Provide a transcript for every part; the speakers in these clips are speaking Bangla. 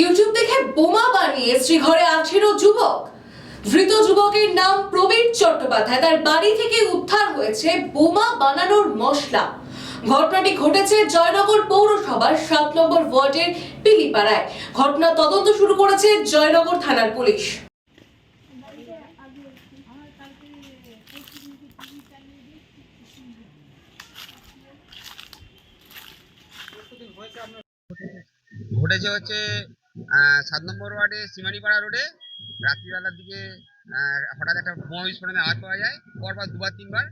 ইউটিউব দেখে বোমা বানিয়ে শ্রীঘরে আঠেরো যুবক। ধৃত যুবকের নাম প্রবীর চট্টোপাধ্যায়। তার বাড়ি থেকে উদ্ধার হয়েছে বোমা বানানোর মশলা। ঘটনাটি ঘটেছে জয়নগর পৌরসভার সাত নম্বর ওয়ার্ডের পিলিপাড়ায়। ঘটনা তদন্ত শুরু করেছে জয়নগর থানার পুলিশ। ঘটেছে হচ্ছে সাত নম্বর ওয়ার্ডে সিমানিপাড়া রোডে রাত্রিবেলার দিকে আহ, হঠাৎ একটা বোমা বিস্ফোরণের আওয়াজ পাওয়া যায়। পরপর দুবার তিনবার।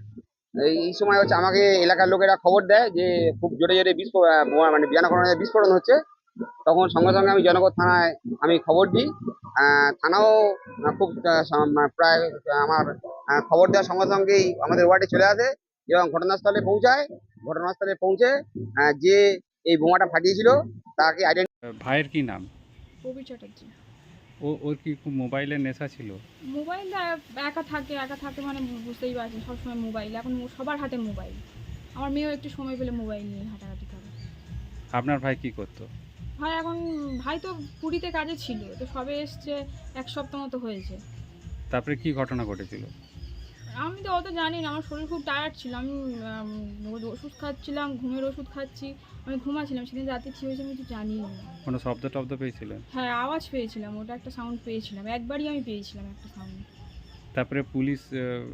এই সময় হচ্ছে আমাকে এলাকার লোকেরা খবর দেয় যে খুব জোরে জোরে বিস্ফোরণ মানে বিয়ানকরণের বিস্ফোরণ হচ্ছে। তখন সঙ্গে সঙ্গে আমি জনগণ থানায় আমি খবর দিই। আহ, থানাও খুব আহ, প্রায় আমার খবর দেওয়ার সঙ্গে সঙ্গেই আমাদের ওয়ার্ডে চলে আসে এবং ঘটনাস্থলে পৌঁছায়। ঘটনাস্থলে পৌঁছে যে এই বোমাটা ফাটিয়েছিল তাকে আইডেন্টি ভাইয়ের কি নাম? কবি চ্যাটার্জি। ও ওর কি খুব মোবাইলের নেশা ছিল? মোবাইল একা থাকে একা থাকে মানে বুঝতেই পারছেন সবসময় মোবাইল এখন সবার হাতে মোবাইল আমার মেয়েও একটু সময় পেলে মোবাইল নিয়ে হাঁটাহাঁটি করে। আপনার ভাই কি করতো? ভাই এখন ভাই তো পুরীতে কাজে ছিল তো সবে এসছে এক সপ্তাহ মতো হয়েছে। তারপরে কি ঘটনা ঘটেছিল? আমি তো অত জানি না আমার শরীর খুব টায়ার্ড ছিল আমি ওষুধ খাচ্ছিলাম ঘুমের ওষুধ খাচ্ছি আমি ঘুমাচ্ছিলাম সেদিন রাতে কী হয়েছে আমি কিছু জানি না। কোনো শব্দ টব্দ পেয়েছিলেন? হ্যাঁ আওয়াজ পেয়েছিলাম ওটা একটা সাউন্ড পেয়েছিলাম একবারই আমি পেয়েছিলাম একটা সাউন্ড তারপরে পুলিশ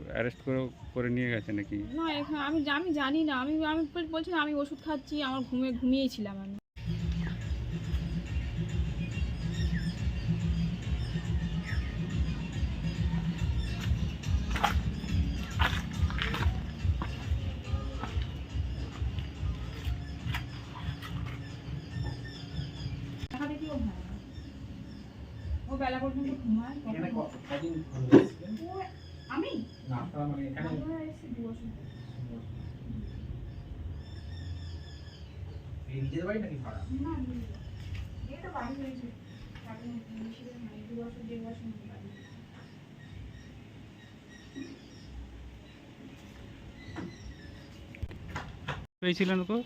অ্যারেস্ট করে করে নিয়ে গেছে নাকি? না এখানে আমি আমি জানি না আমি আমি বল- বলছি আমি ওষুধ খাচ্ছি আমার ঘুমে ঘুমিয়েছিলাম আমি। ভালো না। ও বেলা পর্যন্ত ঘুমায় কখন- ও আমি আমরা এসেছি দু বছর ধরে। না, এই তো বাড়ি হয়েছে। তারপরে বেশি দু বছর, দেড় বছর মতো বাড়ি হয়েছে। পেয়েছিলেন তো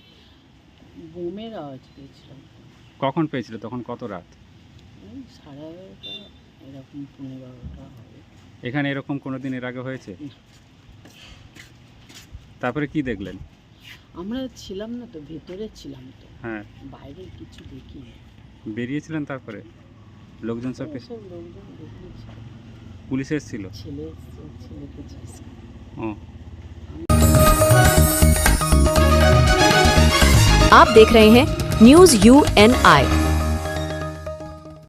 বোমের আওয়াজ পেয়েছিলাম কখন পেয়েছিল তখন কত রাত ওই সাড়ে এগারোটা এরকম পনেরো বারোটা হবে এখানে এরকম কোনো দিন এর আগে হয়েছে তারপরে কি দেখলেন আমরা ছিলাম না তো ভেতরে ছিলাম তো হ্যাঁ বাইরে কিছু দেখিনি বেরিয়েছিলেন তারপরে লোকজন সব এসে- সব লোকজন দেখিয়েছে পুলিশ এসেছিল ছেলে এসছে, ছেলেকে জিজ্ঞেস ও आप देख रहे हैं News UNI.